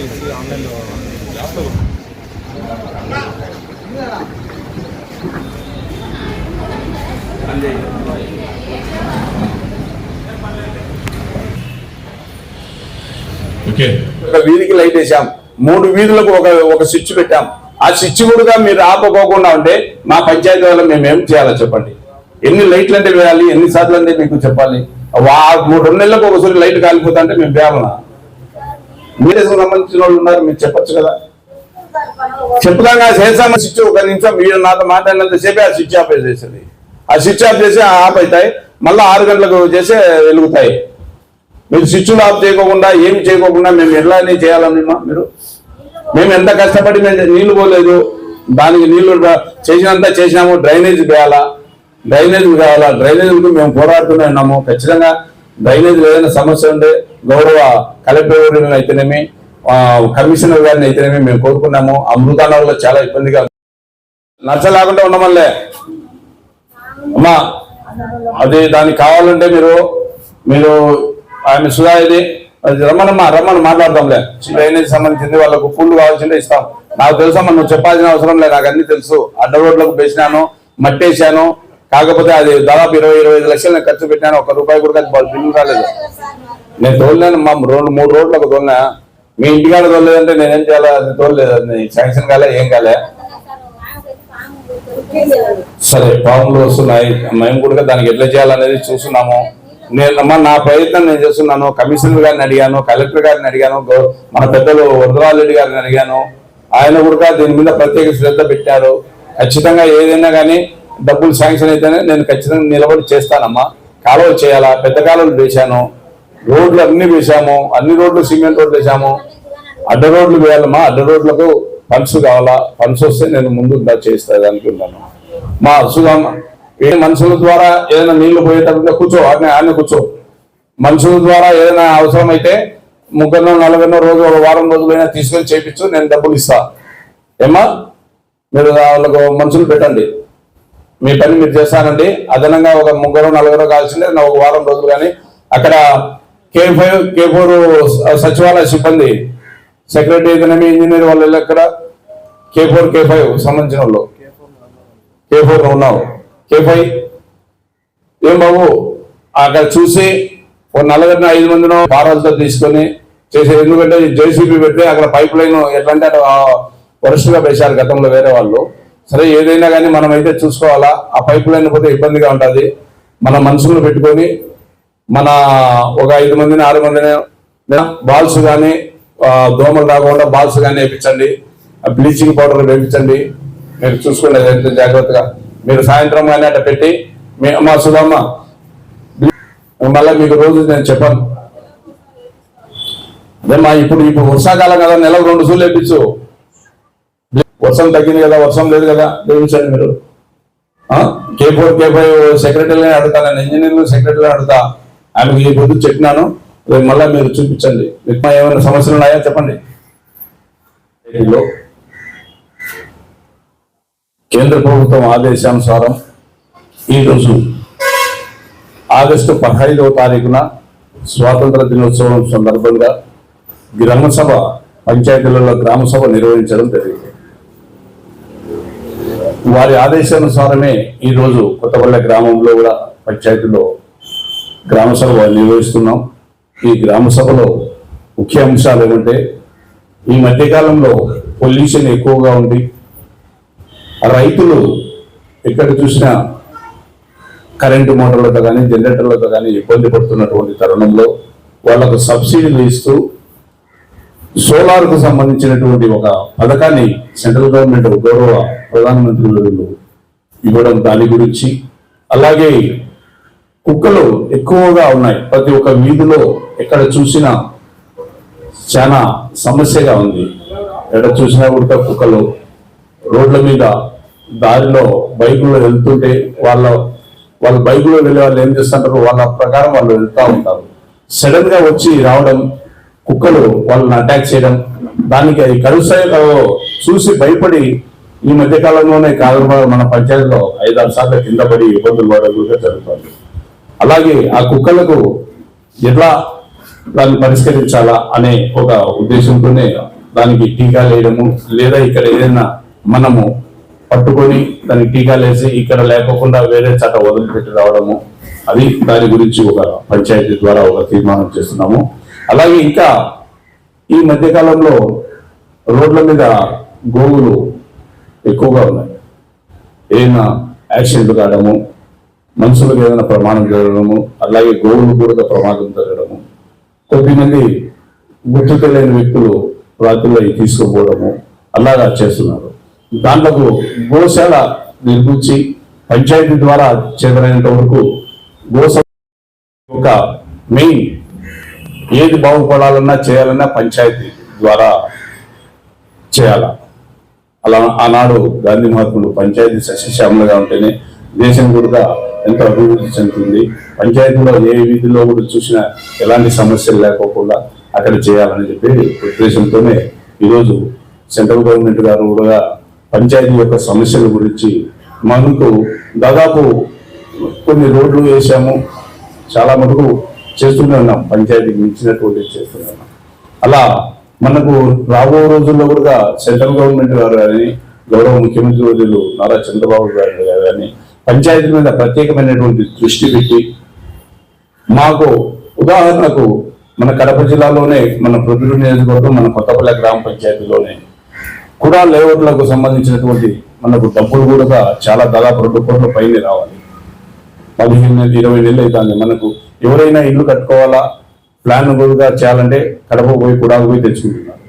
చేసి ఆన్లైన్లో వీధికి లైట్ వేసాం మూడు వీధులకు ఒక ఒక స్విచ్ పెట్టాం. ఆ స్విచ్ కూడా మీరు ఆపకోకుండా ఉంటే మా పంచాయతీ వాళ్ళు మేము ఏం చేయాలో చెప్పండి. ఎన్ని లైట్లు అంటే వేయాలి ఎన్ని సార్లు అంటే మీకు చెప్పాలి. వా మూడు రెండు నెలలకు ఒకసారి లైట్ కాలిపోతా అంటే మేము వేయాలనా మీరే సంబంధించిన వాళ్ళు ఉన్నారు మీరు చెప్పచ్చు కదా? చెప్పుదాగా చేసామ స్విచ్ ఒక నిమిషం మీరు నాతో మాట్లాడినంతసేపే ఆ స్విచ్ ఆఫ్ చేసేది ఆ స్విచ్ ఆఫ్ చేసి ఆఫ్ అవుతాయి మళ్ళీ ఆరు గంటలకు చేసే వెలుగుతాయి. మీరు స్విచ్లు ఆఫ్ చేయకోకుండా ఏమి చేయకోకుండా మేము ఎలా అని మీరు? మేము ఎంత కష్టపడి మేము నీళ్ళు పోలేదు దానికి నీళ్ళు చేసినంత చేసినాము డ్రైనేజ్ వేయాలా? డ్రైనేజ్ కావాలా? డ్రైనేజ్ మేము పోరాడుతూనే ఉన్నాము? ఖచ్చితంగా డ్రైనేజ్ ఏదైనా సమస్య ఉంటే గౌరవ కలెక్టర్ అయితేనేమి కమిషనర్ గారిని అయితేనేమి మేము కోరుకున్నాము. ఆ చాలా ఇబ్బందిగా నచ్చలేకుండా ఉండమల్లే అమ్మా అది దానికి కావాలంటే మీరు మీరు ఆమె సుధా ఇది అది రమ్మనమ్మా రమ్మని మాట్లాడదాంలే. డ్రైనేజ్ సంబంధించింది వాళ్ళకు ఫుల్ కావాల్సిందే ఇస్తాం. నాకు తెలుసమ్మా నువ్వు చెప్పాల్సిన అవసరం లేదు. నాకు అన్ని తెలుసు. అడ్డ రోడ్లకు వేసినాను మట్టేశాను. కాకపోతే అది దాదాపు ఇరవై ఇరవై ఐదు లక్షలు ఖర్చు పెట్టాను ఒక రూపాయి కూడా బిల్లు రాలేదు. నేను తోలినాను మా రెండు మూడు రోడ్లకు తోలినా. మీ ఇంటికాడ తోలేదంటే నేనేం చేయాలి అది తోలేదు అది శాంక్షన్ కాలే ఏం కాలే. సరే పాములు వస్తున్నాయి. మేము కూడా దానికి ఎట్లా చేయాలనేది చూస్తున్నాము. నేను నా ప్రయత్నం నేను చేస్తున్నాను. కమిషనర్ గారిని అడిగాను కలెక్టర్ గారిని అడిగాను మన పెద్దలు వరదరారెడ్డి గారిని అడిగాను. ఆయన కూడా దీని మీద ప్రత్యేక శ్రద్ధ పెట్టారు. ఖచ్చితంగా ఏదైనా కానీ డబ్బులు శాంక్షన్ అయితేనే నేను ఖచ్చితంగా నిలబడి చేస్తానమ్మా. కాలువలు చేయాలా? పెద్ద కాలువలు వేశాను. రోడ్లు అన్ని వేసాము అన్ని రోడ్లు సిమెంట్ రోడ్లు వేసాము అడ్డ రోడ్లు వేయాలమ్మా అడ్డ రోడ్లకు ఫండ్స్ కావాలా? ఫండ్స్ వస్తే నేను ముందు దా చేస్తా అనుకుంటాను మా సుధామ ఏ మనుషుల ద్వారా ఏదైనా నీళ్ళు పోయేటప్పుడు కూర్చో ఆడనే ఆడనే కూర్చో. మనుషుల ద్వారా ఏదైనా అవసరం అయితే ముగ్గురు నలుగురినో రోజు ఒక వారం రోజులైనా తీసుకొని చేపించు నేను డబ్బులు ఇస్తా. ఏమా మీరు వాళ్ళకు మనుషులు పెట్టండి. మీ పని మీరు చేస్తానండి. అదనంగా ఒక ముగ్గురు నలుగురు కావాల్సిందే నా ఒక వారం రోజులు కానీ అక్కడ కే ఫైవ్ కే ఫోర్ సచివాలయ సిబ్బంది సెక్రటరీ ఎకనమీ ఇంజనీర్ వాళ్ళు వెళ్ళక్కడ కే ఫోర్ కే ఫైవ్ సంబంధించిన వాళ్ళు. కే ఫోర్ ఉన్నావు. కే ఫైవ్ ఏం బాబు? అక్కడ చూసి ఒక నలుగురిని ఐదు మందినో పారాలతో తీసుకొని చేసే ఎందుకంటే జేసీబీ పెడితే అక్కడ పైప్ లైన్ ఎట్లా అంటే వరుసగా వేశారు గతంలో వేరే వాళ్ళు. సరే ఏదైనా కానీ మనం అయితే చూసుకోవాలా? ఆ పైప్ లైన్ పోతే ఇబ్బందిగా ఉంటుంది. మన మనుషులను పెట్టుకొని మన ఒక ఐదు మందిని ఆరు మందిని బాల్స్ కానీ దోమలు రాకుండా బాల్స్ కానీ వేయించండి బ్లీచింగ్ పౌడర్ వేయించండి మీరు చూసుకోండి ఎంత జాగ్రత్తగా. మీరు సాయంత్రం కానీ అట్లా పెట్టి మీ అమ్మ సుధమ్మ మళ్ళీ మీకు రోజు నేను చెప్పాను. అదే మా ఇప్పుడు ఇప్పుడు వర్షాకాలం కదా నెలకు రెండు సూళ్ళు వేయించు వర్షం తగ్గింది కదా వర్షం లేదు కదా వేయించండి మీరు. కే ఫోర్ కే ఫైవ్ సెక్రటరీని అడుగుతా నేను ఇంజనీర్లు సెక్రటరీ అడుగుతా. ఆమెకు ఈ పొద్దు చెప్పినాను రేపు మళ్ళీ మీరు చూపించండి. మీకు ఏమైనా సమస్యలు ఉన్నాయా చెప్పండి. కేంద్ర ప్రభుత్వం ఆదేశానుసారం ఈరోజు ఆగస్టు పదహైదవ తారీఖున స్వాతంత్ర దినోత్సవం సందర్భంగా గ్రామసభ పంచాయతీలలో గ్రామసభ నిర్వహించడం జరిగింది. వారి ఆదేశానుసారమే ఈరోజు కొత్తపల్లె గ్రామంలో కూడా పంచాయతీలో గ్రామసభ నిర్వహిస్తున్నాం. ఈ గ్రామసభలో ముఖ్య అంశాలు ఏమంటే ఈ మధ్యకాలంలో పొల్యూషన్ ఎక్కువగా ఉంది. రైతులు ఎక్కడ చూసినా కరెంటు మోటార్లతో కానీ జనరేటర్లతో కానీ ఇబ్బంది పడుతున్నటువంటి తరుణంలో వాళ్ళకు సబ్సిడీలు ఇస్తూ సోలార్కు సంబంధించినటువంటి ఒక పథకాన్ని సెంట్రల్ గవర్నమెంట్ గౌరవ ప్రధానమంత్రి ఇవ్వడం దాని గురించి. అలాగే కుక్కలు ఎక్కువగా ఉన్నాయి. ప్రతి ఒక్క వీధిలో ఎక్కడ చూసినా చాలా సమస్యగా ఉంది. ఎక్కడ చూసినా కూడా కుక్కలు రోడ్ల మీద దారిలో బైకులో వెళ్తుంటే వాళ్ళ వాళ్ళ బైకులో వెళ్ళే వాళ్ళు ఏం చేస్తుంటారు వాళ్ళ ప్రకారం వాళ్ళు వెళ్తూ ఉంటారు. సడన్గా వచ్చి రావడం కుక్కలు వాళ్ళని అటాక్ చేయడం దానికి అది కలుస్తాయో చూసి భయపడి ఈ మధ్య కాలంలోనే కాదు మన పంచాయతీలో ఐదారు సార్లు కింద పడి ఇబ్బందులు పడడం కూడా జరుగుతుంది. అలాగే ఆ కుక్కలకు ఎట్లా దాన్ని పరిష్కరించాలా అనే ఒక ఉద్దేశంతోనే దానికి టీకాలు వేయడము లేదా ఇక్కడ ఏదైనా మనము పట్టుకొని దానికి టీకాలు వేసి ఇక్కడ లేకోకుండా వేరే చోట వదిలిపెట్టి రావడము అది దాని గురించి ఒక పంచాయతీ ద్వారా ఒక తీర్మానం చేస్తున్నాము. అలాగే ఇంకా ఈ మధ్యకాలంలో రోడ్ల మీద గోవులు ఎక్కువగా ఉన్నాయి. ఏదైనా యాక్సిడెంట్ కావడము మనుషులకు ఏదైనా ప్రమాదం జరగడము అలాగే గోవులు కూడా ప్రమాదం జరగడము కొద్దిమంది గుర్తు లేని వ్యక్తులు రాత్రిలో తీసుకుపోవడము అలాగా చేస్తున్నారు. దాంట్లో గోశాల నిర్మించి పంచాయతీ ద్వారా చేతనైనంత వరకు గోస ఒక మెయిన్ ఏది బాగుపడాలన్నా చేయాలన్నా పంచాయతీ ద్వారా చేయాల. అలా ఆనాడు గాంధీ మహాత్ముడు పంచాయతీ సస్యశ్యామలుగా ఉంటేనే దేశం కూడా ఎంతో అభివృద్ధి చెందుతుంది? పంచాయతీలో ఏ వీధిలో కూడా చూసినా ఎలాంటి సమస్యలు లేకోకుండా అక్కడ చేయాలని చెప్పి ఉద్దేశంతోనే ఈరోజు సెంట్రల్ గవర్నమెంట్ గారు కూడా పంచాయతీ యొక్క సమస్యల గురించి మనకు దాదాపు కొన్ని రోడ్లు వేసాము. చాలా మటుకు చేస్తూనే ఉన్నాం. పంచాయతీకి మించినటువంటి చేస్తూనే ఉన్నాం. అలా మనకు రాబో రోజుల్లో కూడా సెంట్రల్ గవర్నమెంట్ గారు కానీ గౌరవ ముఖ్యమంత్రి వర్యులు నారా చంద్రబాబు గారు పంచాయతీ మీద ప్రత్యేకమైనటువంటి దృష్టి పెట్టి మాకు ఉదాహరణకు మన కడప జిల్లాలోనే మన ప్రొద్దురు నియోజకవర్గం మన కొత్తపల్లి గ్రామ పంచాయతీలోనే కూడా లేఅవుట్లకు సంబంధించినటువంటి మనకు డబ్బులు కూడా చాలా దాదాపు రెండు కోట్ల పైన రావాలి. పదిహేను నెలలు ఇరవై నెలలు అవుతుంది మనకు. ఎవరైనా ఇల్లు కట్టుకోవాలా? ప్లాన్ కూడా చేయాలంటే కడప పోయి కూడా పోయి తెచ్చుకుంటున్నారు.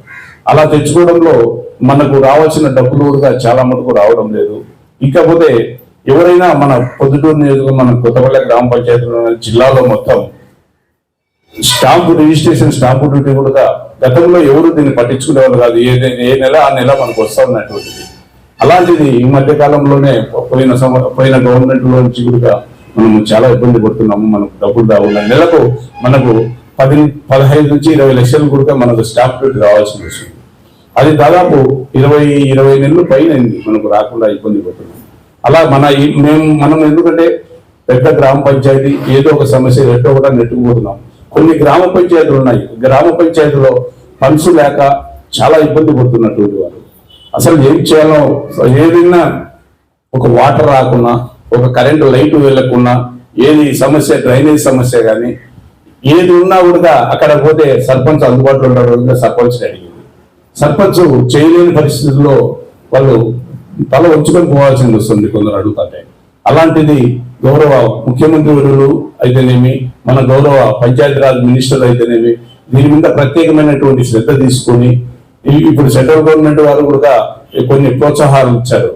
అలా తెచ్చుకోవడంలో మనకు రావాల్సిన డబ్బులు కూడా చాలా మటుకు రావడం లేదు. ఇకపోతే ఎవరైనా మన పొద్దుటూరు నియోజకవర్గం మన కొత్తపల్లి గ్రామ పంచాయతీలో జిల్లాలో మొత్తం స్టాంప్ రిజిస్ట్రేషన్ స్టాంపు డ్యూటీ కూడా గతంలో ఎవరు దీన్ని పట్టించుకునే వాళ్ళు కాదు. ఏ ఏ నెల ఆ నెల మనకు వస్తా ఉన్నటువంటిది. అలాంటిది ఈ మధ్య కాలంలోనే పోయిన పోయిన గవర్నమెంట్ నుంచి కూడా మనం చాలా ఇబ్బంది పడుతున్నాము. మనకు డబ్బులు రావాలి నెలకు మనకు పది పదహైదు నుంచి ఇరవై లక్షలు కూడా మనకు స్టాంప్ డ్యూటీ రావాల్సి వస్తుంది అది దాదాపు ఇరవై ఇరవై నెలలు పైన మనకు రాకుండా ఇబ్బంది పడుతున్నాం అలా మన మేము మనం ఎందుకంటే పెద్ద గ్రామ పంచాయతీ ఏదో ఒక సమస్య ఎట్టో కూడా నెట్టుకుపోతున్నాం. కొన్ని గ్రామ పంచాయతీలు ఉన్నాయి. గ్రామ పంచాయతీలో ఫండ్స్ లేక చాలా ఇబ్బంది పడుతున్నటువంటి వారు. అసలు ఏం చేయాలో ఏదైనా ఒక వాటర్ రాకున్నా ఒక కరెంటు లైట్ వెళ్ళకున్నా ఏది సమస్య డ్రైనేజ్ సమస్య కానీ ఏది ఉన్నా కూడా అక్కడ పోతే సర్పంచ్ అందుబాటులో ఉండడం సర్పంచ్ అడిగింది. సర్పంచ్ చేయలేని పరిస్థితుల్లో వాళ్ళు తల ఉంచుకొని పోవాల్సింది వస్తుంది కొందరు అడుగుతుంటే. అలాంటిది గౌరవ ముఖ్యమంత్రి వరులు అయితేనేమి మన గౌరవ పంచాయతీరాజ్ మినిస్టర్ అయితేనేమి దీని మీద ప్రత్యేకమైనటువంటి శ్రద్ధ తీసుకొని ఇప్పుడు సెంట్రల్ గవర్నమెంట్ వారు కూడా కొన్ని ప్రోత్సాహాలు ఇచ్చారు.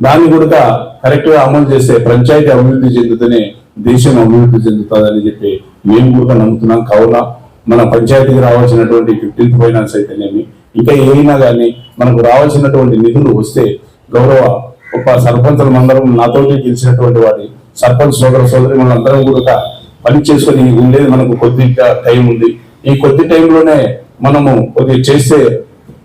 దాన్ని కూడా కరెక్ట్గా అమలు చేస్తే పంచాయతీ అభివృద్ధి చెందుతూనే దేశం అభివృద్ధి చెందుతుందని చెప్పి మేము కూడా నమ్ముతున్నాం. కావున మన పంచాయతీకి రావాల్సినటువంటి ఫిఫ్టీన్త్ ఫైనాన్స్ అయితేనేమి ఇంకా ఏమైనా కానీ మనకు రావాల్సినటువంటి నిధులు వస్తే గౌరవ ఒక సర్పంచులు అందరం నాతోటి గెలిచినటువంటి వారి సర్పంచ్ సోదర సోదరి మనందరం కూడా పని చేసుకొని ఉండేది మనకు కొద్ది టైం ఉంది. ఈ కొద్ది టైంలోనే మనము కొద్దిగా చేస్తే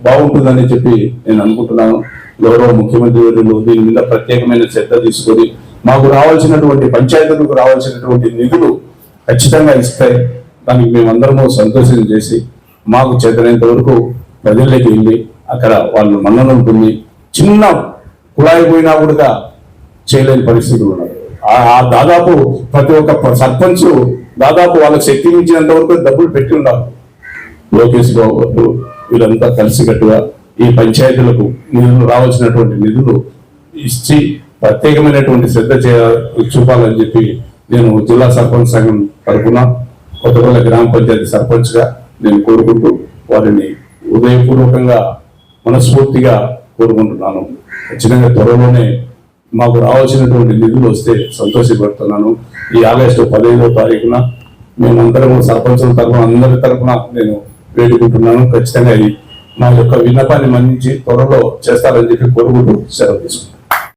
బాగుంటుందని చెప్పి నేను అనుకుంటున్నాను. గౌరవ ముఖ్యమంత్రి వర్యులు దీని మీద ప్రత్యేకమైన శ్రద్ధ తీసుకొని మాకు రావాల్సినటువంటి పంచాయతీలకు రావాల్సినటువంటి నిధులు ఖచ్చితంగా ఇస్తాయి. దానికి మేమందరము సంతోషం చేసి మాకు చేతనైనంత వరకు ప్రజల్లోకి వెళ్ళి అక్కడ వాళ్ళు మన్నన ఉంటుంది చిన్న కుళాయి పోయినా కూడా చేయలేని పరిస్థితులు ఉన్నారు ఆ- దాదాపు ప్రతి ఒక్క ప- సర్పంచ్ దాదాపు వాళ్ళకి శక్తి మించినంత వరకు డబ్బులు పెట్టి ఉన్నారు. లోకేష్ బాబు వీళ్ళంతా కలిసికట్టుగా ఈ పంచాయతీలకు నిధులు రావాల్సినటువంటి నిధులు ఇచ్చి ప్రత్యేకమైనటువంటి శ్రద్ధ చేయ చూపాలని చెప్పి నేను జిల్లా సర్పంచ్ సంఘం తరఫున కొత్తపల్లి గ్రామ పంచాయతీ సర్పంచ్గా నేను కోరుకుంటూ వారిని ఉదయపూర్వకంగా మనస్ఫూర్తిగా కోరుకుంటున్నాను. ఖచ్చితంగా త్వరలోనే మాకు రావాల్సినటువంటి నిధులు వస్తే సంతోషపడుతున్నాను. ఈ ఆగస్టు పదిహేదో తారీఖున మేమందరము సర్పంచుల తరఫున అందరి తరఫున నేను వేడుకుంటున్నాను. ఖచ్చితంగా మా యొక్క విన్నపాన్ని మన్నించి త్వరలో చేస్తారని చెప్పి కోరుకుంటూ సెలవు తీసుకుంటాను